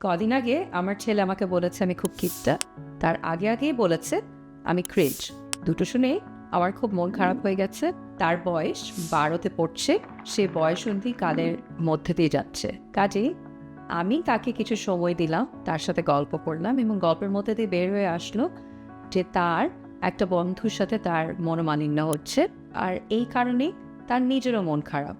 কদিন আগে আমার ছেলে আমাকে বলেছে আমি খুব কিপটা। তার আগে আগেই বলেছে, আমি ক্রেজ দুটো শুনে আমার খুব মন খারাপ হয়ে গেছে। তার বয়স বারোতে পড়ছে, সে বয়স অবধি কালের মধ্যে দিয়ে যাচ্ছে। কাজেই আমি তাকে কিছু সময় দিলাম, তার সাথে গল্প করলাম এবং গল্পের মধ্যে দিয়ে বের হয়ে আসলো যে তার একটা বন্ধুর সাথে তার মনোমালিন্য হচ্ছে আর এই কারণে তার নিজেরও মন খারাপ।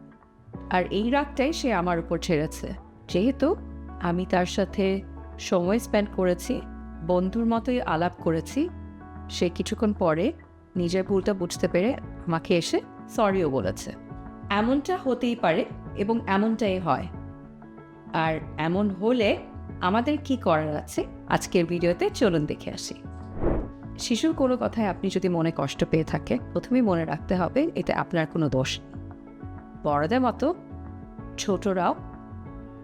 আর এই রাগটাই সে আমার উপর ছেড়েছে। যেহেতু আমি তার সাথে সময় স্পেন্ড করেছি, বন্ধুর মতোই আলাপ করেছি। সে কিছুক্ষণ পরে নিজের ভুলটা বুঝতে পেরে আমাকে এসে সরিও বলেছে। এমনটা হতেই পারে এবং এমনটাই হয়। আর এমন হলে আমাদের কি করার আছে? আজকের ভিডিওতে চলুন দেখে আসি। শিশুর কোনো কথায় আপনি যদি মনে কষ্ট পেয়ে থাকে, প্রথমেই মনে রাখতে হবে এতে আপনার কোনো দোষ বড়দের মতো ছোটরাও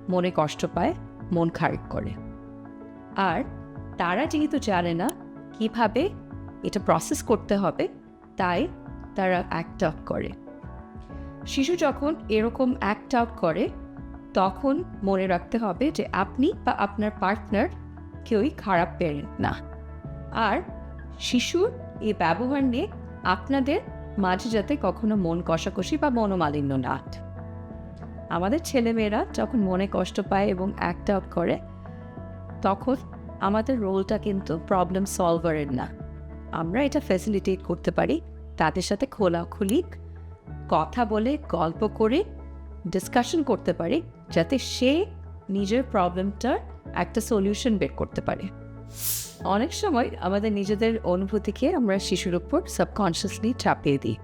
মনে কষ্ট পায়, মন খারাপ করে। আর তারা যেহেতু জানে না কীভাবে এটা প্রসেস করতে হবে, তাই তারা অ্যাক্ট আউট করে। শিশু যখন এরকম অ্যাক্ট আউট করে, তখন মনে রাখতে হবে যে আপনি বা আপনার পার্টনার কেউই খারাপ প্যারেন্ট না। আর শিশুর এই ব্যবহার নিয়ে আপনাদের মাঝে যাতে কখনো মন কষাকষি বা মনোমালিন্য না। আমাদের ছেলেমেয়েরা যখন মনে কষ্ট পায় এবং অ্যাক্ট আউট করে, তখন আমাদের রোলটা কিন্তু প্রবলেম সলভারের না। আমরা এটা ফ্যাসিলিটেট করতে পারি, তাদের সাথে খোলাখুলি কথা বলে, গল্প করে ডিসকাশন করতে পারি, যাতে সে নিজের প্রবলেমটার একটা সলিউশন বের করতে পারে। অনেক সময় আমাদের নিজেদের অনুভূতিকে আমরা শিশুর উপর সাবকনশিয়াসলি চাপিয়ে দিই।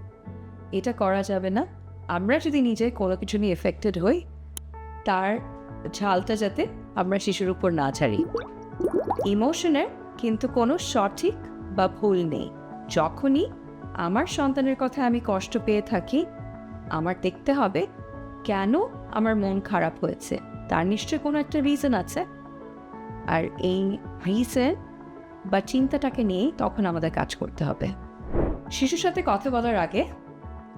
এটা করা যাবে না। আমরা যদি নিজে কোনো কিছু নিয়ে এফেক্টেড হই, তার ঝালটা যাতে আমরা শিশুর উপর না ছাড়ি। ইমোশনের কিন্তু কোনো সঠিক বা ভুল নেই। যখনই আমার সন্তানের কথা আমি কষ্ট পেয়ে থাকি, আমার দেখতে হবে কেন আমার মন খারাপ হয়েছে। তার নিশ্চয় কোনো একটা রিজন আছে। আর এই রিজন বা চিন্তাটাকে নিয়ে তখন আমাদের কাজ করতে হবে। শিশুর সাথে কথা বলার আগে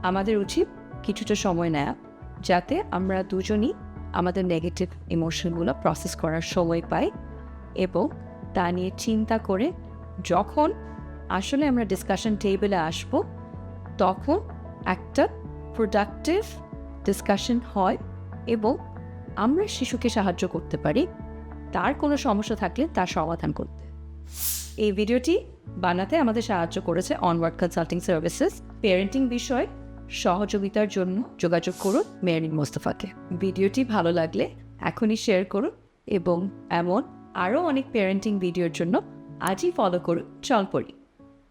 আমাদের উচিত কিছুটা সময় নেয়া, যাতে আমরা দুজনই আমাদের নেগেটিভ ইমোশনগুলো প্রসেস করার সময় পাই এবং তা নিয়ে চিন্তা করে যখন আসলে আমরা ডিসকাশন টেবিলে আসব, তখন একটা প্রোডাক্টিভ ডিসকাশন হয় এবং আমরা শিশুকে সাহায্য করতে পারি। তার কোনো সমস্যা থাকলে তার সমাধান করতে। এই ভিডিওটি বানাতে আমাদের সাহায্য করেছে অনওয়ার্ড কনসাল্টিং সার্ভিসেস পেরেন্টিং বিষয়। সহযোগিতার জন্য যোগাযোগ করুন মেরিন মোস্তফাকে। ভিডিওটি ভালো লাগলে এখনই শেয়ার করুন এবং এমন আরও অনেক প্যারেন্টিং ভিডিওর জন্য আজই ফলো করুন চল পড়ি।